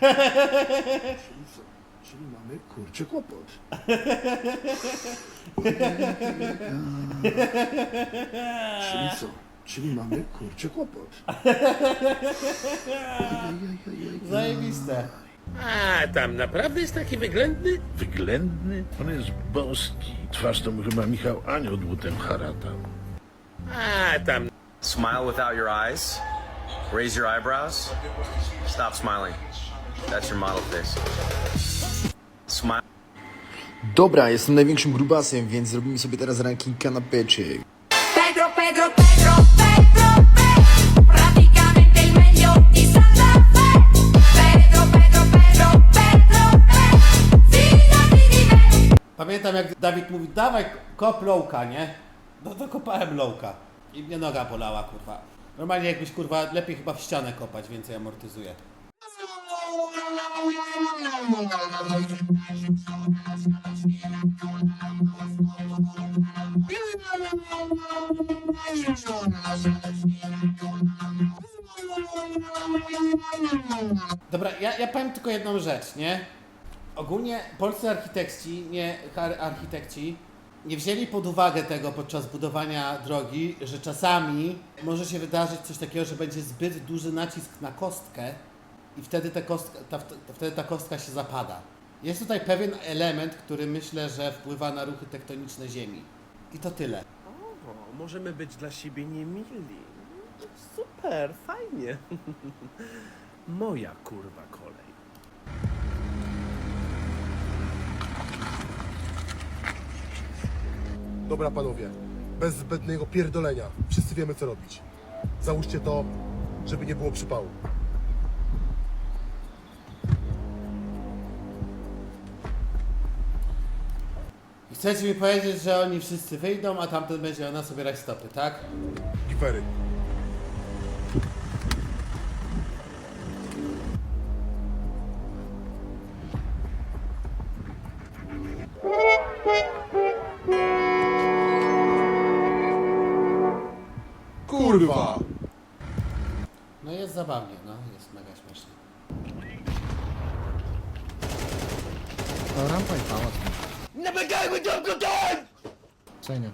Czyli co? Czyli mamy kurczy kłopot. Czyli co? Czyli mamy kurczy kłopot. Zajebiste. A, tam naprawdę jest taki wyględny? Wyględny? On jest boski. Twarz to mu chyba Michał Anioł dłutem harata. A, tam Smile without your eyes. Raise your eyebrows. Stop smiling. That's your model face. Smile. Dobra, jestem największym grubasem, więc zrobimy sobie teraz ranking kanapeczek. Pedro, Pedro, Pedro, Pedro, Pedro, praticamente il meglio di Santa Fe. Pedro, Pedro, Pedro, Pedro, Pedro. Pamiętam jak Dawid mówi, dawaj kop lowka, nie? No to kopałem lowka. I mnie noga bolała, kurwa. Normalnie jakbyś, kurwa, lepiej chyba w ścianę kopać, więcej amortyzuje. Dobra, ja, ja powiem tylko jedną rzecz, nie? Ogólnie polscy architekci, nie ar- architekci, nie wzięli pod uwagę tego podczas budowania drogi, że czasami może się wydarzyć coś takiego, że będzie zbyt duży nacisk na kostkę i wtedy, ta kostka, ta, ta, wtedy ta kostka się zapada. Jest tutaj pewien element, który myślę, że wpływa na ruchy tektoniczne Ziemi. I to tyle. o, możemy być dla siebie niemili. Super, fajnie. Moja kurwa kolej. Dobra panowie, bez zbędnego pierdolenia. Wszyscy wiemy co robić. Załóżcie to, żeby nie było przypału. Chcecie mi powiedzieć, że oni wszyscy wyjdą, a tamten będzie ona sobie stopy, tak? Gifery. Cenię.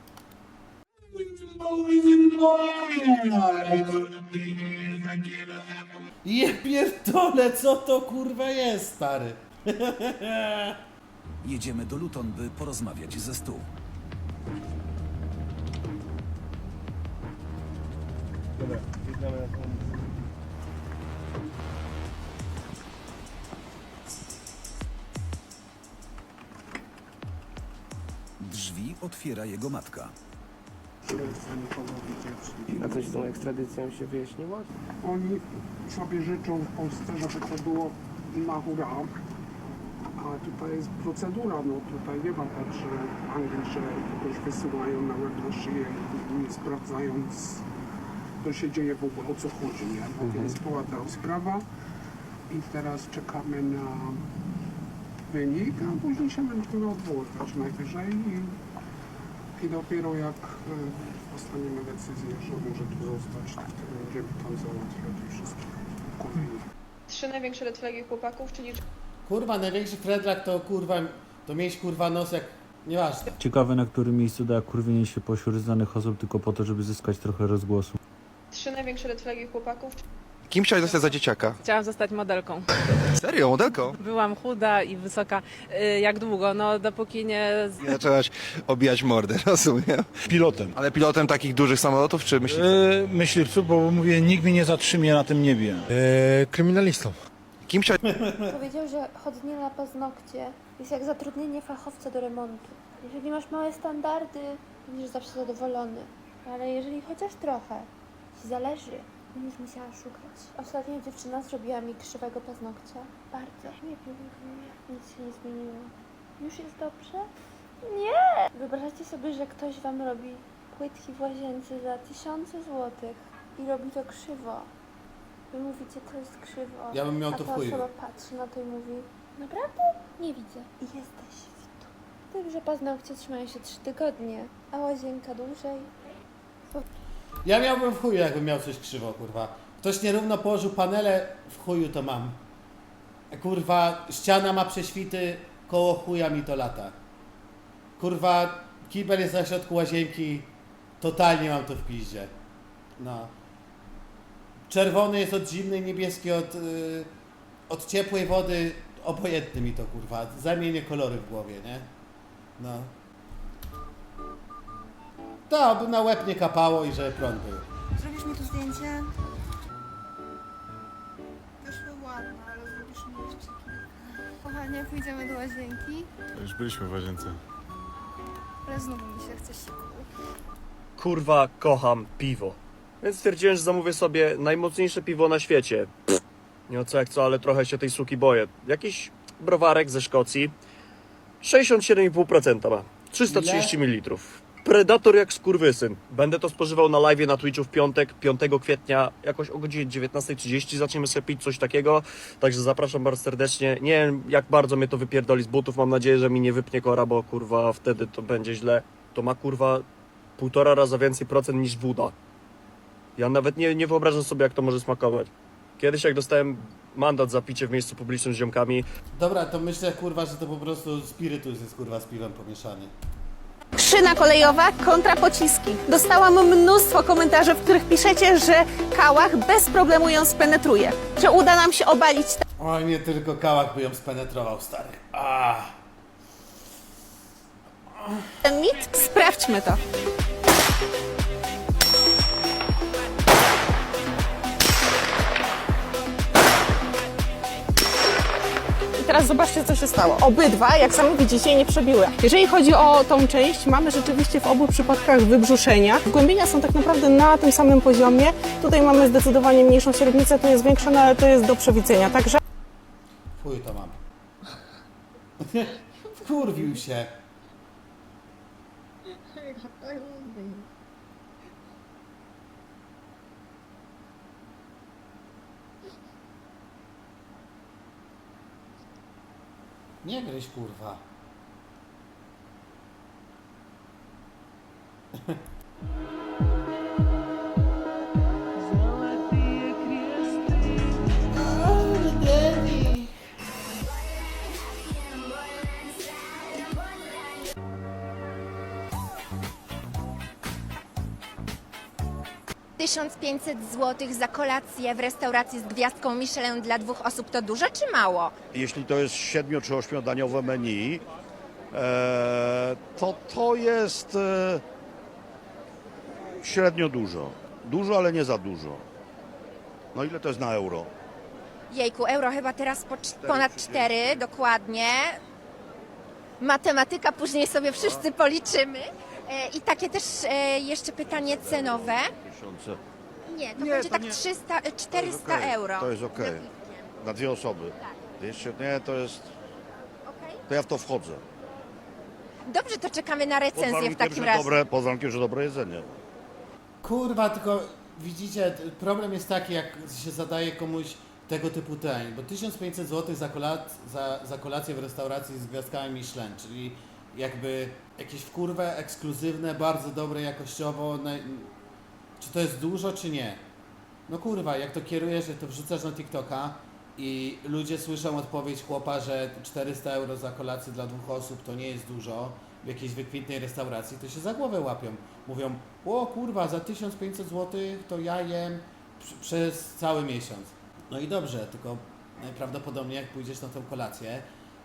Je pierdolę, co to kurwa jest, stary? Jedziemy do Luton, by porozmawiać ze Stu. Drzwi otwiera jego matka. A coś z tą ekstradycją się wyjaśniło? Oni sobie życzą w Polsce, żeby to było na hura. A tutaj jest procedura, no tutaj nie ma tak, że Anglii, że kogoś wysyłają na łeb na szyję i nie sprawdzając, co się dzieje w ogóle, o co chodzi, nie? No więc była ta sprawa i teraz czekamy na wynik, a później się będziemy odwoływać najwyżej i, i dopiero jak e, dostaniemy decyzję, że może tu zostać, to wtedy będziemy tam załatwiać i wszystkich kolejnych. Trzy największe red flagi chłopaków, czyli Kurwa, największy Fredrak to kurwa, to mieć kurwa nos jak, nieważne. Ciekawe na którym miejscu da kurwienie się pośród znanych osób tylko po to, żeby zyskać trochę rozgłosu. trzy największe red chłopaków, Kim chciałeś zostać za dzieciaka? Chciałam zostać modelką. Serio, modelką? Byłam chuda i wysoka. Y, Jak długo? No dopóki nie... I zaczęłaś obijać mordę, rozumiem. Pilotem. Ale pilotem takich dużych samolotów, czy myślisz? Yy, myśliwcu, bo mówię, nikt mnie nie zatrzymie na tym niebie. kryminalistą. Kim chciałeś Powiedział, że chodzenie na paznokcie jest jak zatrudnienie fachowca do remontu. Jeżeli masz małe standardy, będziesz zawsze zadowolony. Ale jeżeli chociaż trochę ci zależy, będziesz musiała szukać. Ostatnio dziewczyna zrobiła mi krzywego paznokcia. Bardzo. Nie pięknie. Nic się nie zmieniło. Już jest dobrze? Nie! Wyobraźcie sobie, że ktoś wam robi płytki w łazience za tysiące złotych i robi to krzywo. Wy mówicie, to jest krzywo. Ja bym miał A to w ta chuju. osoba patrzy na to i mówi, naprawdę? Nie widzę. I jesteś w tu. Tym, że paznokcie trzymają się trzy tygodnie, a łazienka dłużej. Ja miałbym w chuju, jakbym miał coś krzywo, kurwa. Ktoś nierówno położył panele, w chuju to mam. Kurwa, ściana ma prześwity, koło chuja mi to lata. Kurwa, kibel jest na środku łazienki, totalnie mam to w piździe. No. Czerwony jest od zimnej, niebieski od, y, od ciepłej wody, obojętny mi to kurwa, zamienię kolory w głowie, nie? No. To, aby na łeb nie kapało i żeby prąd był. Zrobisz mi tu zdjęcie? Wyszły ładne, ale zrobisz mi jeszcze kilka. Kochanie, pójdziemy do łazienki, Już byliśmy w łazience. ale znowu mi się chce siku. Kurwa, kocham piwo. Więc stwierdziłem, że zamówię sobie najmocniejsze piwo na świecie. Pff, nie o co jak co, ale trochę się tej suki boję. Jakiś browarek ze Szkocji. 67,5% ma. 330 ml. Predator jak skurwysyn. Będę to spożywał na live na Twitchu w piątek, 5 kwietnia, jakoś o godzinie 19.30 zaczniemy sobie pić coś takiego. Także zapraszam bardzo serdecznie. Nie wiem jak bardzo mnie to wypierdoli z butów. Mam nadzieję, że mi nie wypnie kora, bo kurwa wtedy to będzie źle. To ma kurwa półtora raza więcej procent niż woda. Ja nawet nie, nie wyobrażam sobie, jak to może smakować. Kiedyś, jak dostałem mandat za picie w miejscu publicznym z ziomkami, Dobra, to myślę kurwa, że to po prostu spirytus jest kurwa z piwem pomieszany. Szyna kolejowa kontra pociski. Dostałam mnóstwo komentarzy, w których piszecie, że kałach bez problemu ją spenetruje. Że uda nam się obalić Oj, nie tylko kałak by ją spenetrował, stary. Ah. ten mit? Sprawdźmy to. Teraz zobaczcie, co się stało. Obydwa, jak sami widzicie, nie przebiły. Jeżeli chodzi o tą część, mamy rzeczywiście w obu przypadkach wybrzuszenia. Wgłębienia są tak naprawdę na tym samym poziomie. Tutaj mamy zdecydowanie mniejszą średnicę, tu jest większa, no ale to jest do przewidzenia. Także Chuj to mam. Wkurwił się. Nie gryź kurwa. 1500 zł za kolację w restauracji z gwiazdką Michelin dla dwóch osób to dużo czy mało? Jeśli to jest siedmiu czy ośmiodaniowe menu, e, to to jest e, średnio dużo. Dużo, ale nie za dużo. No ile to jest na euro? Jejku, euro chyba teraz po cz- ponad 4, dokładnie. Matematyka, później sobie wszyscy policzymy. E, I takie też e, jeszcze pytanie cenowe. Tysiące. Nie, to Nie, będzie to tak nie. 300, e, To jest 400 okej. euro. To jest okej. Za piwkiem. Na dwie osoby. Tak. Jeszcze nie, to jest. Okej. To ja w to wchodzę. Dobrze, to czekamy na Pod recenzję w warunkiem, takim że razie. dobre, pod warunkiem, że dobre jedzenie. Kurwa, tylko widzicie, t- problem jest taki, jak się zadaje komuś tego typu ten, bo 1500 zł za, kolac, za, za kolację w restauracji z gwiazdkami Michelin, czyli jakby jakieś wkurwe ekskluzywne, bardzo dobre jakościowo, czy to jest dużo, czy nie? No kurwa, jak to kierujesz, jak to wrzucasz na TikToka i ludzie słyszą odpowiedź chłopa, że 400 euro za kolację dla dwóch osób to nie jest dużo w jakiejś wykwintnej restauracji, to się za głowę łapią. Mówią, o kurwa, za 1500 zł to ja jem pr- przez cały miesiąc. No i dobrze, tylko najprawdopodobniej jak pójdziesz na tą kolację,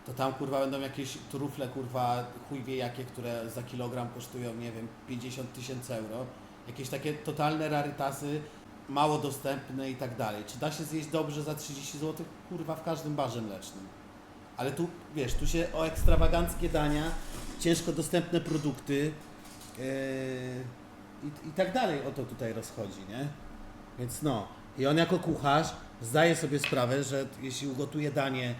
to tam kurwa będą jakieś trufle kurwa chuj wie jakie, które za kilogram kosztują, nie wiem, 50 tysięcy euro. Jakieś takie totalne rarytasy, mało dostępne i tak dalej. Czy da się zjeść dobrze za 30 zł? Kurwa w każdym barze mlecznym. Ale tu, wiesz, tu się o ekstrawaganckie dania, ciężko dostępne produkty yy, i, i tak dalej o to tutaj rozchodzi, nie? Więc no, i on jako kucharz zdaje sobie sprawę, że jeśli ugotuje danie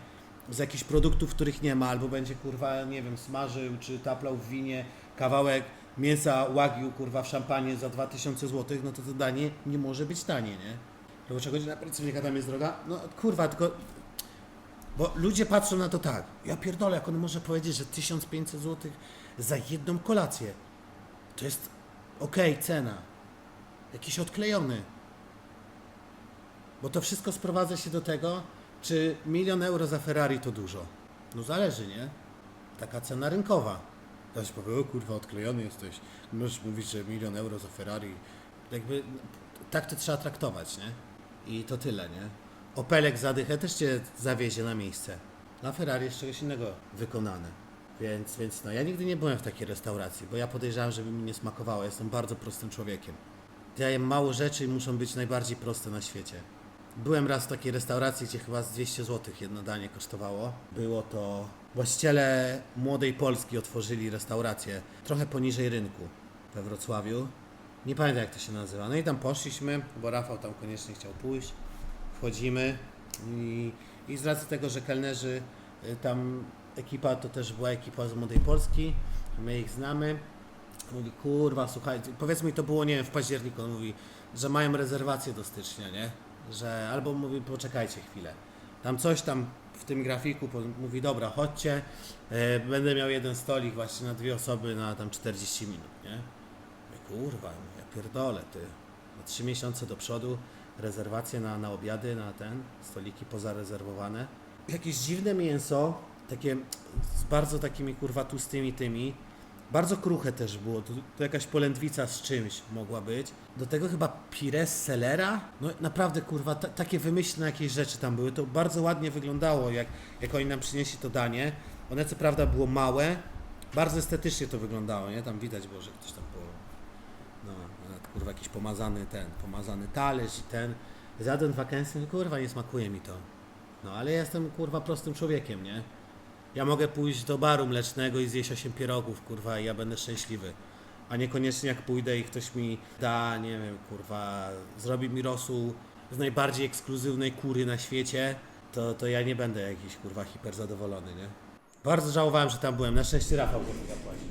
z jakichś produktów, których nie ma, albo będzie kurwa, nie wiem, smażył czy taplał w winie kawałek mięsa wagyu kurwa w szampanie za 2000 zł, no to to danie nie może być tanie, nie? Dlaczego godzina pracownika tam jest droga? No kurwa, tylko bo ludzie patrzą na to tak. Ja pierdolę, jak on może powiedzieć, że 1500 zł za jedną kolację. To jest okej, cena. Jakiś odklejony. Bo to wszystko sprowadza się do tego, Czy milion euro za Ferrari to dużo? No zależy, nie? Taka cena rynkowa. Ktoś powie, o kurwa, odklejony jesteś. Możesz mówić, że milion euro za Ferrari. Jakby tak to trzeba traktować, nie? I to tyle, nie? Opelek za dychę też cię zawiezie na miejsce. Na Ferrari jest czegoś innego wykonane. Więc, więc no, ja nigdy nie byłem w takiej restauracji, bo ja podejrzewam, żeby mi nie smakowało. Jestem bardzo prostym człowiekiem. Ja jem mało rzeczy i muszą być najbardziej proste na świecie. Byłem raz w takiej restauracji, gdzie chyba z 200 zł jedno danie kosztowało. Było to... Właściciele Młodej Polski otworzyli restaurację trochę poniżej rynku we Wrocławiu. Nie pamiętam jak to się nazywa. No i tam poszliśmy, bo Rafał tam koniecznie chciał pójść. Wchodzimy i, i z racji tego, że kelnerzy y, tam ekipa to też była ekipa z Młodej Polski, my ich znamy. Mówi, kurwa, słuchaj, powiedz mi, to było, nie wiem, w październiku, on mówi, że mają rezerwację do stycznia, nie? Że, albo mówi, poczekajcie chwilę. Tam coś tam w tym grafiku mówi, dobra, chodźcie, e, będę miał jeden stolik właśnie na dwie osoby na tam 40 minut, nie? Mówię, kurwa, ja pierdolę, ty. Na trzy miesiące do przodu rezerwacje na, na obiady, na ten, stoliki pozarezerwowane. Jakieś dziwne mięso, takie z bardzo takimi kurwa tłustymi tymi. Bardzo kruche też było, to, to jakaś polędwica z czymś mogła być. Do tego chyba pires selera? No naprawdę kurwa, ta, takie wymyślne jakieś rzeczy tam były. To bardzo ładnie wyglądało, jak, jak oni nam przynieśli to danie. One co prawda było małe, bardzo estetycznie to wyglądało, nie? Tam widać było, że ktoś tam było no, kurwa, jakiś pomazany ten, pomazany talerz i ten. Zjadłem dwa kęsy, kurwa, nie smakuje mi to. No, ale jestem, kurwa, prostym człowiekiem, nie? Ja mogę pójść do baru mlecznego i zjeść 8 pierogów, kurwa, i ja będę szczęśliwy. A niekoniecznie jak pójdę i ktoś mi da, nie wiem, kurwa, zrobi mi rosół z najbardziej ekskluzywnej kury na świecie, to, to ja nie będę jakiś, kurwa, hiper zadowolony, nie? Bardzo żałowałem, że tam byłem. Na szczęście Rafał go mi zapłacił.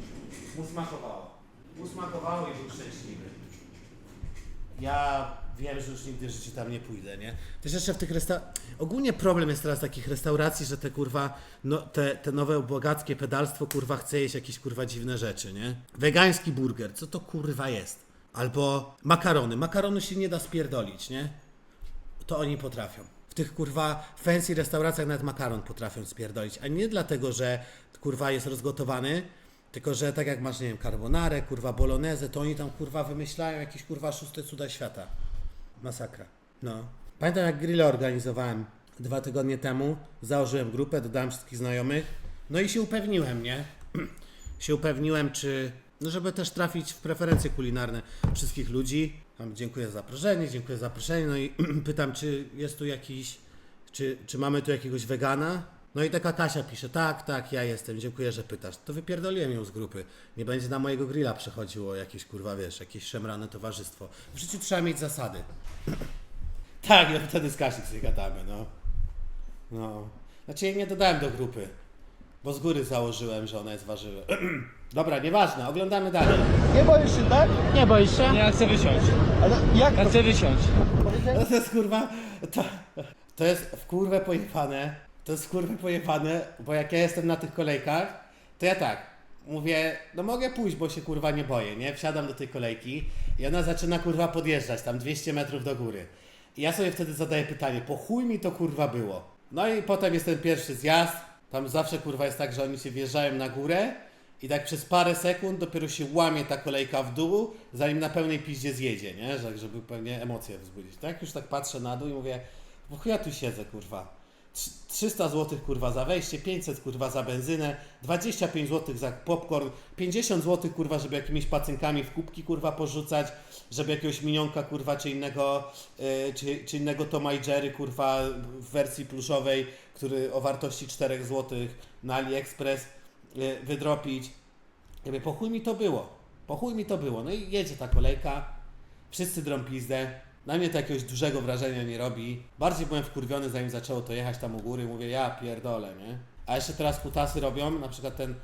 Mu smakowało i był szczęśliwy. Ja wiem, że już nigdy w życiu tam nie pójdę, nie? Też jeszcze w tych resta... Ogólnie problem jest teraz takich restauracji, że te kurwa, no te, te nowe bogackie pedalstwo kurwa chce jeść jakieś kurwa dziwne rzeczy, nie? Wegański burger, co to kurwa jest? Albo makarony. Makaronu się nie da spierdolić, nie? to oni potrafią. W tych kurwa fancy restauracjach nawet makaron potrafią spierdolić. A nie dlatego, że kurwa jest rozgotowany, tylko że tak jak masz, nie wiem, carbonarę, kurwa bolognese, to oni tam kurwa wymyślają jakieś kurwa szóste cuda świata. Masakra. No. Pamiętam jak grilla organizowałem dwa tygodnie temu, założyłem grupę, dodałem wszystkich znajomych, no i się upewniłem, nie? się upewniłem, czy, no żeby też trafić w preferencje kulinarne wszystkich ludzi. Tam dziękuję za zaproszenie, dziękuję za zaproszenie, no i pytam, czy jest tu jakiś, czy, czy mamy tu jakiegoś wegana? No i taka Kasia pisze, tak, tak, ja jestem, dziękuję, że pytasz. To wypierdoliłem ją z grupy. Nie będzie na mojego grilla przechodziło jakieś, kurwa, wiesz, jakieś szemrane towarzystwo. W życiu trzeba mieć zasady. tak, no wtedy z Kasią sobie gadamy, no. No. Znaczy jej nie dodałem do grupy, bo z góry założyłem, że ona jest warzywem. Dobra, nieważne, oglądamy dalej. Nie boisz się, tak? Nie boisz się? Nie, ja chcę wysiąść. Ale jak Ja chcę wysiąść. No to jest kurwa, to, to jest w kurwę pojechane, to jest w kurwę pojechane, bo jak ja jestem na tych kolejkach, to ja tak, mówię, no mogę pójść, bo się kurwa nie boję, nie? Wsiadam do tej kolejki i ona zaczyna kurwa podjeżdżać tam 200 metrów do góry. I ja sobie wtedy zadaję pytanie, po chuj mi to kurwa było? No i potem jest ten pierwszy zjazd, tam zawsze kurwa jest tak, że oni się wjeżdżają na górę i tak przez parę sekund dopiero się łamie ta kolejka w dół, zanim na pełnej piździe zjedzie, nie? Że, żeby pewnie emocje wzbudzić. Tak już tak patrzę na dół i mówię, bo chuj ja tu siedzę, kurwa. Trz- 300 zł kurwa za wejście, 500 kurwa za benzynę, 25 zł za popcorn, 50 zł kurwa, żeby jakimiś pacynkami w kubki kurwa porzucać, żeby jakiegoś minionka kurwa czy innego, yy, czy, czy innego Toma i Jerry kurwa w wersji pluszowej, który o wartości 4 zł na AliExpress yy, wydropić. Ja mówię, po chuj mi to było, po chuj mi to było. No i jedzie ta kolejka, wszyscy drą pizdę. Na mnie to jakiegoś dużego wrażenia nie robi. Bardziej byłem wkurwiony zanim zaczęło to jechać tam u góry. Mówię, ja pierdolę, nie? A jeszcze teraz kutasy robią, na przykład ten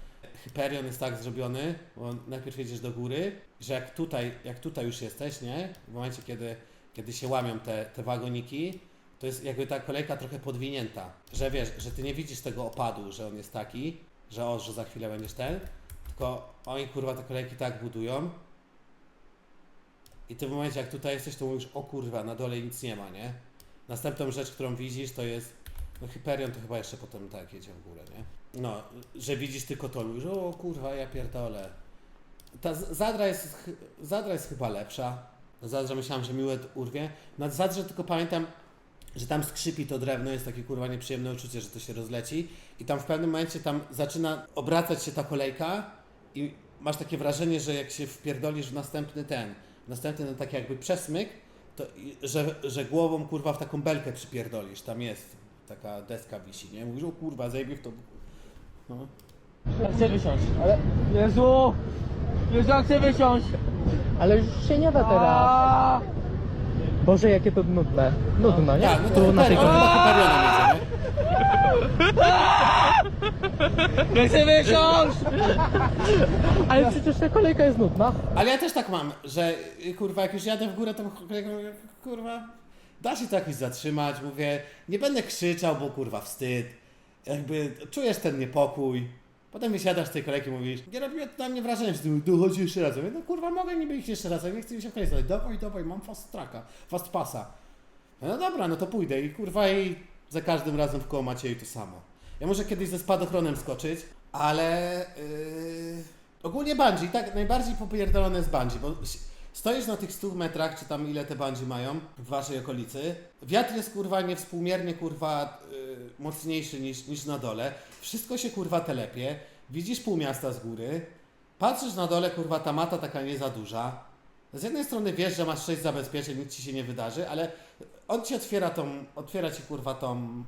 Hyperion jest tak zrobiony, bo najpierw jedziesz do góry, że jak tutaj, jak tutaj już jesteś, nie? W momencie, kiedy, kiedy się łamią te, te wagoniki, to jest jakby ta kolejka trochę podwinięta. Że wiesz, że ty nie widzisz tego opadu, że on jest taki, że o, że za chwilę będziesz ten, tylko oni kurwa te kolejki tak budują, i ty w momencie, jak tutaj jesteś, to mówisz, o kurwa, na dole nic nie ma, nie? Następną rzecz, którą widzisz, to jest No Hyperion to chyba jeszcze potem tak jedzie w górę, nie? No, że widzisz tylko to, że o kurwa, ja pierdolę. Ta Zadra jest, Zadra jest chyba lepsza. Zadrze myślałem, że Miłet urwie. Na Zadrze tylko pamiętam, że tam skrzypi to drewno, jest takie kurwa nieprzyjemne uczucie, że to się rozleci i tam w pewnym momencie tam zaczyna obracać się ta kolejka i masz takie wrażenie, że jak się wpierdolisz w następny ten, następny ten taki jakby przesmyk, to że, że głową kurwa w taką belkę przypierdolisz, tam jest taka deska wisi, nie? Mówisz, o kurwa, zajebie w to... No. Ja chcę wysiąść, ale... Jezu! Jezu, ja chcę wysiąść! Ale już się nie da teraz. Boże, jakie to nudne. Nudne, nie? Tak, no to to Hyperionem jedzie, nie? Chcę wysiąść! Ale przecież ta kolejka jest nudna. Ale ja też tak mam, że y, kurwa, jak już jadę w górę, to mówię, kurwa, da się to jakoś zatrzymać, mówię, nie będę krzyczał, bo kurwa wstyd, jakby czujesz ten niepokój, potem wysiadasz z tej kolejki i mówisz, nie robiło to na mnie wrażenia, że ty dochodzi jeszcze raz, ja mówię, no kurwa, mogę niby iść jeszcze raz, ale nie chcę mi się wkręcać, dawaj, dawaj, mam fast tracka, fast pasa. No dobra, no to pójdę i kurwa i za każdym razem w koło Macieju to samo. Ja może kiedyś ze spadochronem skoczyć, ale yy, ogólnie bungee, tak najbardziej popierdolone jest bungee, bo stoisz na tych 100 metrach, czy tam ile te bungee mają w waszej okolicy, wiatr jest kurwa niewspółmiernie kurwa yy, mocniejszy niż, niż na dole, wszystko się kurwa telepie, widzisz pół miasta z góry, patrzysz na dole kurwa ta mata taka nie za duża, z jednej strony wiesz, że masz sześć zabezpieczeń, nic ci się nie wydarzy, ale on ci otwiera tą, otwiera ci kurwa tą, mm,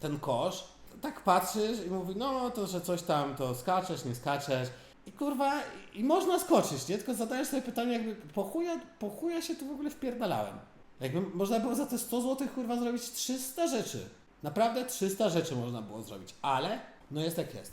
ten kosz, tak patrzysz i mówi, no to, że coś tam, to skaczesz, nie skaczesz i kurwa, i można skoczyć, nie? Tylko zadajesz sobie pytanie jakby, po chuja, po chuja się tu w ogóle wpierdalałem. Jakby można było za te 100 zł kurwa zrobić 300 rzeczy. Naprawdę 300 rzeczy można było zrobić, ale no jest jak jest.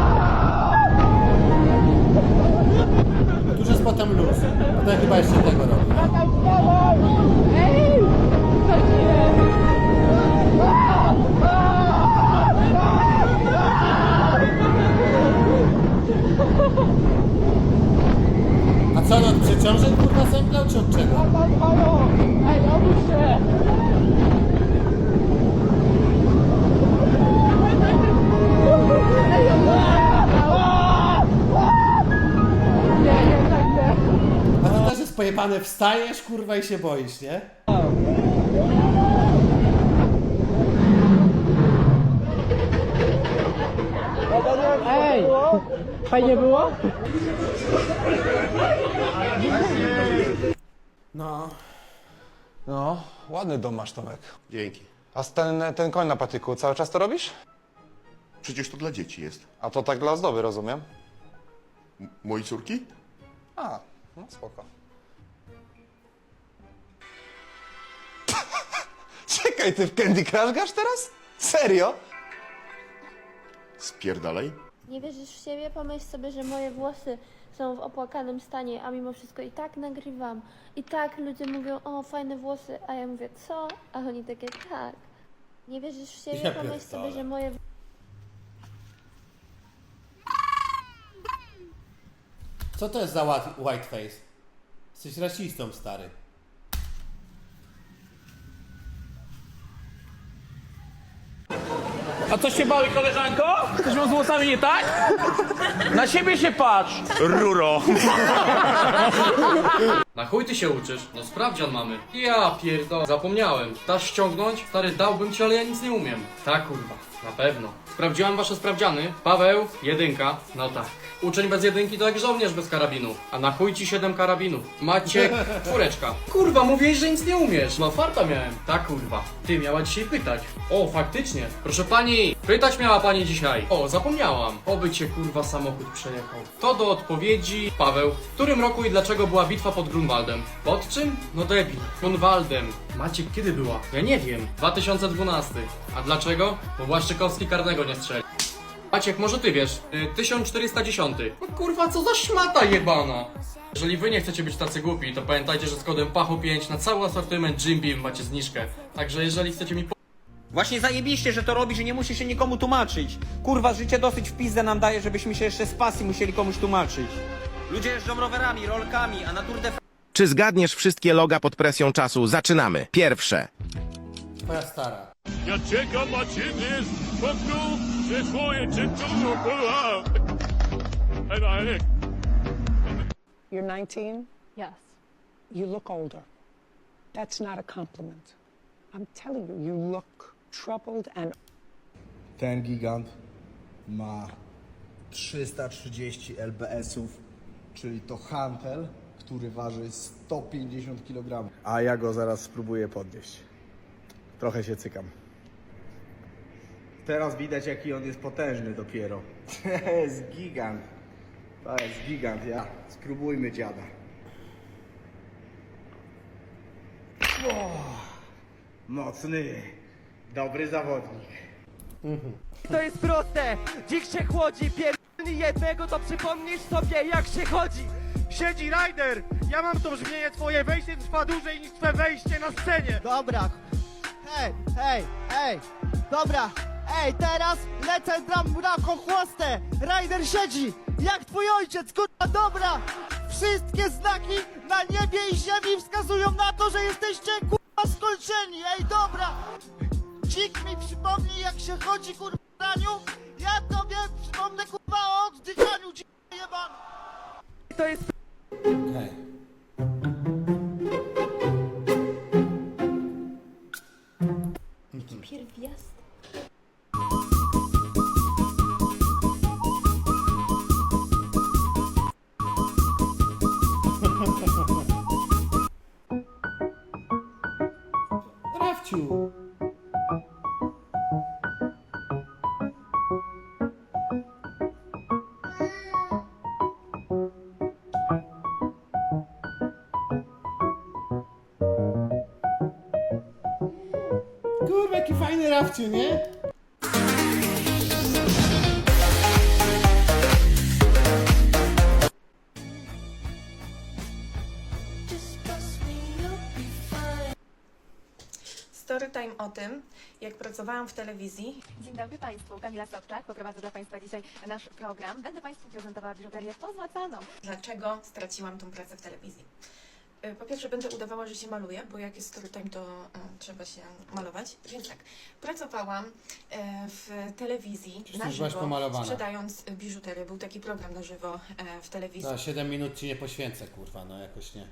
od przeciążeń kurwa zemdlał, czy od czego? Ej, obudź się! Nie, nie, tak nie. A to też jest pojebane, wstajesz kurwa i się boisz, nie? Ej! Fajnie było? No. No, ładny dom masz, Tomek. Dzięki. A ten, ten koń na patyku, cały czas to robisz? Przecież to dla dzieci jest. A to tak dla ozdoby, rozumiem? M- mojej córki? A, no spoko. Czekaj, ty w Candy Crush grasz teraz? Serio? Spierdalaj. Nie wierzysz w siebie? Pomyśl sobie, że moje włosy są w opłakanym stanie, a mimo wszystko i tak nagrywam. I tak ludzie mówią, o fajne włosy, a ja mówię, co? A oni takie, tak. Nie wierzysz w siebie? Ja Pomyśl pierdolę. sobie, że moje Co to jest za white- whiteface? Jesteś rasistą, stary. A co się bały, koleżanko? Coś mam z włosami nie tak? Na siebie się patrz! Ruro! Na chuj ty się uczysz? No sprawdzian mamy. Ja pierdolę, zapomniałem. Dasz ściągnąć? Stary, dałbym ci, ale ja nic nie umiem. Tak kurwa, na pewno. Sprawdziłam wasze sprawdziany. Paweł, jedynka. No tak. Uczeń bez jedynki to jak żołnierz bez karabinu. A na chuj ci siedem karabinów. Maciek, czwóreczka. Kurwa, mówiłeś, że nic nie umiesz. No farta miałem. Tak kurwa. Ty miała dzisiaj pytać. O, faktycznie. Proszę pani, pytać miała pani dzisiaj. O, zapomniałam. Oby cię kurwa samochód przejechał. To do odpowiedzi. Paweł, w którym roku i dlaczego była bitwa pod Grunwaldem? Pod czym? No debil. Grunwaldem. Maciek, kiedy była? Ja nie wiem. 2012. A dlaczego? Bo Błaszczykowski karnego nie strzelił. Maciek, może ty wiesz? Y, 1410. No kurwa, co za szmata jebana. Jeżeli wy nie chcecie być tacy głupi, to pamiętajcie, że z kodem PACHO5 na cały asortyment Jim Beam macie zniżkę. Także jeżeli chcecie mi Właśnie zajebiście, że to robi, że nie musi się nikomu tłumaczyć. Kurwa, życie dosyć w pizdę nam daje, żebyśmy się jeszcze z pasji musieli komuś tłumaczyć. Ludzie jeżdżą rowerami, rolkami, a na Tour de Czy zgadniesz wszystkie loga pod presją czasu? Zaczynamy. Pierwsze. Twoja stara. Ja czekam na ciebie z boku, że twoje dziecko było. You're 19? Yes. You look older. That's not a compliment. I'm telling you, you look troubled and Ten gigant ma 330 lbs-ów, czyli to hantel, który waży 150 kg. A ja go zaraz spróbuję podnieść. Trochę się cykam. Teraz widać jaki on jest potężny dopiero. To jest gigant. To jest gigant, ja. Spróbujmy dziada. O, mocny, dobry zawodnik. To jest proste! Dzik się chłodzi, pierdolni jednego, to przypomnisz sobie jak się chodzi! Siedzi Ryder! Ja mam to brzmienie, twoje wejście trwa dłużej niż twoje wejście na scenie! Dobra! Hej, hej, hej! Dobra! Ej, teraz lecę dram rako chłostę! Ryder siedzi! Jak twój ojciec, kurwa, dobra! Wszystkie znaki na niebie i ziemi wskazują na to, że jesteście kurwa skończeni! Ej, dobra! Dzik mi przypomni jak się chodzi, kurwa, raniu! Ja tobie przypomnę, kurwa, o oddychaniu, dzik jebany! To jest. Rafciu, nie? Storytime o tym, jak pracowałam w telewizji. Dzień dobry Państwu, Kamila Sobczak, poprowadzę dla Państwa dzisiaj nasz program. Będę Państwu prezentowała biżuterię pozłacaną. Dlaczego straciłam tą pracę w telewizji? Y, Po pierwsze będę udawała, że się maluję, bo jak jest storytime, to e, trzeba się malować. Więc tak, pracowałam e, w telewizji Przecież na żywo, pomalowana. sprzedając biżuterię. Był taki program na żywo e, w telewizji. Za 7 minut ci nie poświęcę, kurwa, no jakoś nie.